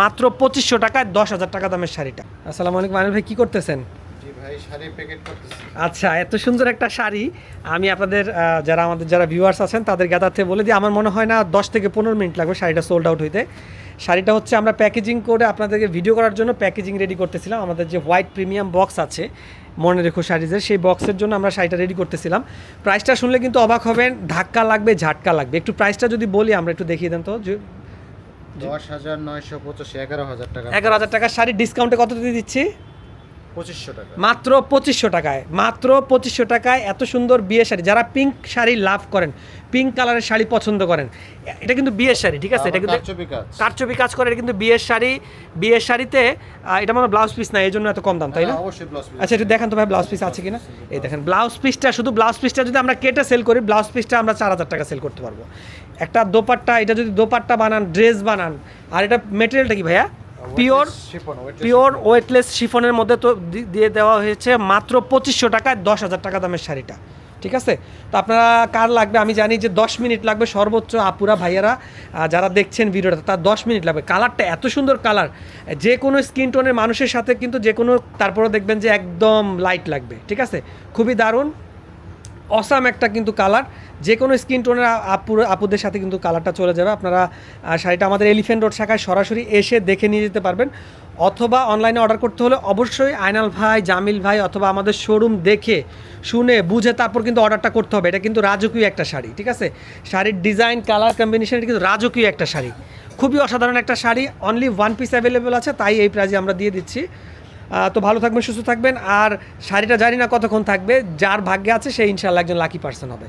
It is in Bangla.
মাত্র পঁচিশশো টাকায় দশ হাজার টাকা দামের শাড়িটা। আসসালামু আলাইকুম আনিল ভাই কী করতেছেন? আচ্ছা এত সুন্দর একটা শাড়ি। আমি আপনাদের যারা আমাদের যারা ভিউয়ার্স আছেন তাদের গ্যাদারতে বলে দিই আমার মনে হয় না দশ থেকে পনেরো মিনিট লাগবে শাড়িটা সোল্ড আউট হইতে। শাড়িটা হচ্ছে আমরা প্যাকেজিং করে আপনাদেরকে ভিডিও করার জন্য প্যাকেজিং রেডি করতেছিলাম। আমাদের যে হোয়াইট প্রিমিয়াম বক্স আছে মনে রেখো শাড়িজের সেই বক্সের জন্য আমরা শাড়িটা রেডি করতেছিলাম। প্রাইসটা শুনলে কিন্তু অবাক হবেন ধাক্কা লাগবে ঝাটকা লাগবে। একটু প্রাইসটা যদি বলি আমরা একটু দেখিয়ে দেন তো যে দশ হাজার নয়শো পঁচাশি এগারো হাজার টাকা। এগারো হাজার টাকার শাড়ি ডিসকাউন্টে কত দিয়ে দিচ্ছি? পঁচিশশো টাকা। মাত্র পঁচিশশো টাকায় মাত্র পঁচিশশো টাকায় এত সুন্দর বিয়ে শাড়ি। যারা পিঙ্ক শাড়ি লাভ করেন পিঙ্ক কালারের শাড়ি পছন্দ করেন এটা কিন্তু বিয়ের শাড়ি ঠিক আছে? এটা কিন্তু কারচুপি কাজ। করে এটা কিন্তু বিয়ের শাড়ি। বিয়ের শাড়িতে এটা মানে ব্লাউজ পিস না এই জন্য এত কম দাম তাই না? হ্যাঁ, আচ্ছা একটু দেখান তো ভাই ব্লাউজ পিস আছে কিনা? এই দেখেন ব্লাউজ পিসটা শুধু ব্লাউজ পিসটা যদি আমরা কেটে সেল করি ব্লাউজ পিসটা আমরা চার হাজার টাকা সেল করতে পারব। একটা দোপাট্টা এটা যদি দোপাট্টা বানান ড্রেস বানান আর এটা মেটেরিয়ালটা কি ভাইয়া? পিওর পিওর ওয়েটলেস শিফনের মধ্যে তো দিয়ে দেওয়া হয়েছে মাত্র পঁচিশশো টাকায় দশ হাজার টাকা দামের শাড়িটা। ঠিক আছে? তো আপনারা কার লাগবে? আমি জানি যে দশ মিনিট লাগবে সর্বোচ্চ আপুরা ভাইয়ারা যারা দেখছেন ভিডিওটা তার দশ মিনিট লাগবে। কালারটা এত সুন্দর কালার যে কোনো স্কিন টোনের মানুষের সাথে কিন্তু যে কোনো তারপরে দেখবেন যে একদম লাইট লাগবে। ঠিক আছে? খুবই দারুণ অসাম একটা কিন্তু কালার। যে কোনো স্কিন টোনের আপু আপুদের সাথে কিন্তু কালারটা চলে যাবে। আপনারা শাড়িটা আমাদের এলিফেন্ট রোড শাখায় সরাসরি এসে দেখে নিয়ে যেতে পারবেন। অথবা অনলাইনে অর্ডার করতে হলে অবশ্যই আয়নাল ভাই জামিল ভাই অথবা আমাদের শোরুম দেখে, শুনে, বুঝে তারপর কিন্তু অর্ডারটা করতে হবে। এটা কিন্তু রাজকীয় একটা শাড়ি, ঠিক আছে? শাড়ির ডিজাইন কালার কম্বিনেশন এটা কিন্তু রাজকীয় একটা শাড়ি। খুবই অসাধারণ একটা sari only one piece available আছে, তাই এই প্রাইজে আমরা দিয়ে দিচ্ছি। তো ভালো থাকবেন, সুস্থ থাকবেন। আর শাড়িটা জানি না কতক্ষণ থাকবে, যার ভাগ্যে আছে সে ইনশাল্লাহ একজন লাকি পার্সন হবে।